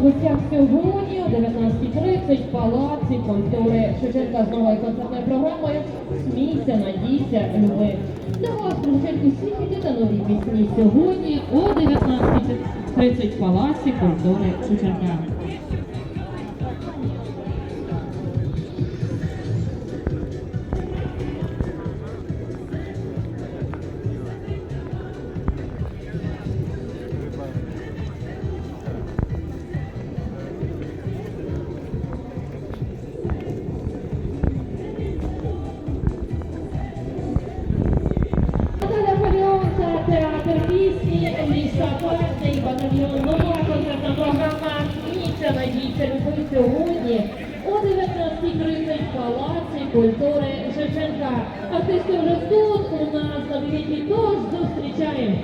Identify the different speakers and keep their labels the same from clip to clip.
Speaker 1: в гостях сьогодні о 19.30 в Палаці контори Шевченка з новою концертною програмою Смійся, надійся, люби. Для вас усі хіти та нові пісні сьогодні о 19.30 в Палаці контори Шевченка. «Смійся, надійся, люби» сьогодні о 19.30 в Палаці культури Шевченка. Артисти вже тут у нас на білеті, тож зустрічаємо.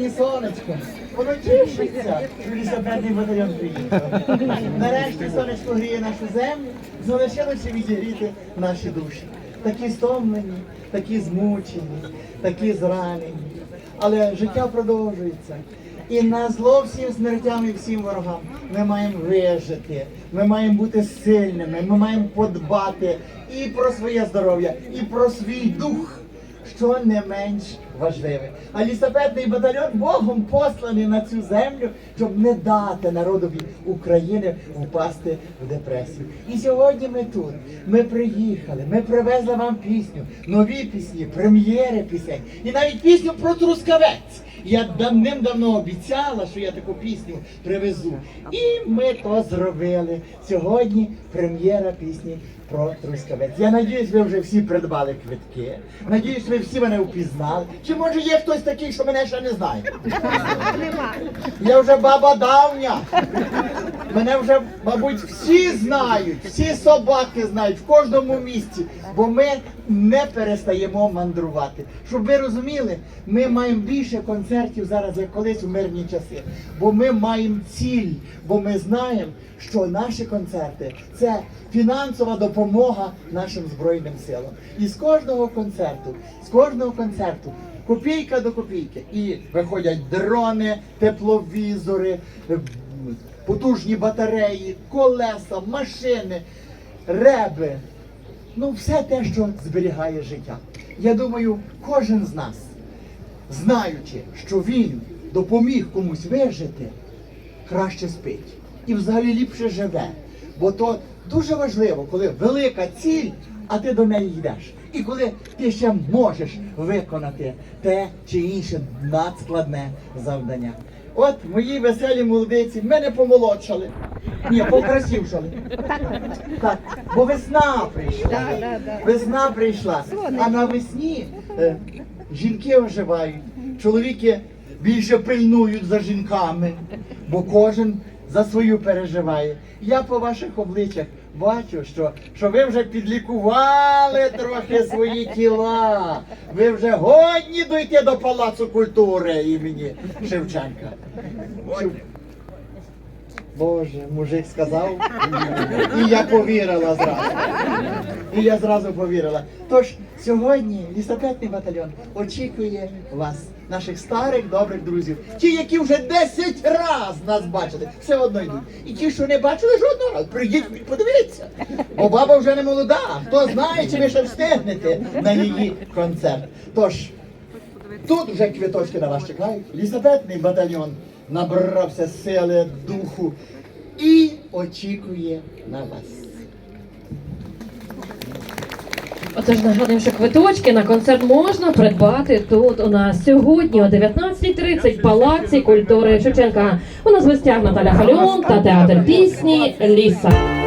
Speaker 2: Сьогодні сонечко. Воно тішиться, лісопедний батальйон приїхав. Нарешті сонечко гріє нашу землю, залишилося відігріти наші душі. Такі стомлені, такі змучені, такі зранені. Але життя продовжується. І на зло всім смертям і всім ворогам ми маємо вижити, ми маємо бути сильними, ми маємо подбати і про своє здоров'я, і про свій дух що не менш важливе. А лісопедний батальйон Богом посланий на цю землю, щоб не дати народові України впасти в депресію. І сьогодні ми тут. Ми приїхали, ми привезли вам пісню, нові пісні, прем'єри пісень і навіть пісню про трускавець. Я давним-давно обіцяла, що я таку пісню привезу. І ми то зробили. Сьогодні прем'єра пісні про трускавець. Я надіюсь, ви вже всі придбали квитки. Надіюсь, ви всі мене впізнали. Чи може є хтось такий, що мене ще не знає? Я вже баба давня. Мене вже, мабуть, всі знають, всі собаки знають в кожному місці, бо ми не перестаємо мандрувати. Щоб ви розуміли, ми маємо більше концертів зараз, як колись у мирні часи. Бо ми маємо ціль, бо ми знаємо, що наші концерти це фінансова допомога нашим збройним силам. І з кожного концерту, з кожного концерту копійка до копійки. І виходять дрони, тепловізори, потужні батареї, колеса, машини, реби. Ну, все те, що зберігає життя. Я думаю, кожен з нас, знаючи, що він допоміг комусь вижити, краще спить і взагалі ліпше живе. Бо то дуже важливо, коли велика ціль, а ти до неї йдеш. І коли ти ще можеш виконати те чи інше надскладне завдання. От мої веселі молодиці мене помолодшали. Ні, покрасившали. Так, бо весна прийшла. Весна прийшла. А навесні е, жінки оживають, чоловіки більше пильнують за жінками, бо кожен за свою переживає. Я по ваших обличчях бачу, що, що ви вже підлікували трохи свої тіла. Ви вже годні дойти до Палацу культури імені Шевченка. Боже, мужик сказав, і я повірила зразу. І я зразу повірила. Тож сьогодні лісопетний батальйон очікує вас, наших старих добрих друзів. Ті, які вже 10 раз нас бачили, все одно йдуть. І ті, що не бачили жодного разу, прийдіть подивіться. Бо баба вже не молода. Хто знає, чи ви ще встигнете на її концерт. Тож Тут вже квіточки на вас чекають. Лісопетний батальйон набрався сили, духу і очікує на вас.
Speaker 1: Отож нагадуємо, що квиточки на концерт можна придбати тут у нас сьогодні о 19.30 в Палаці культури Шевченка. У нас в гостях Наталя Хальон та театр пісні Ліса.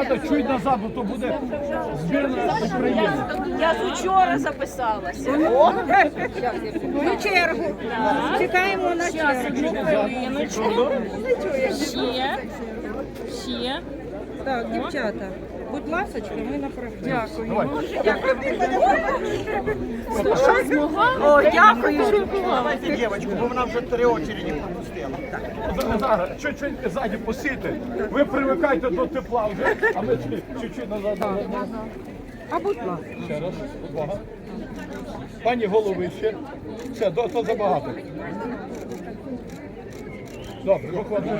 Speaker 3: Дівчата, чують назад, бо то буде збірна України.
Speaker 4: Я з учора записалася.
Speaker 1: Мою чергу. Чекаємо на чергу.
Speaker 4: Ще. Ще.
Speaker 1: Так, дівчата, будь ласочка, ми на Дякую.
Speaker 4: О, дякую.
Speaker 2: Давайте дівчинку, бо вона вже три очереді пропустила.
Speaker 3: Зараз, чуть-чуть ззаді посіти. Ви привикайте до тепла вже, а ми чуть- чуть-чуть назад.
Speaker 1: А будь ласка.
Speaker 3: Ще раз, увага. Пані голови ще. Все, то, то забагато. Добре, виходимо.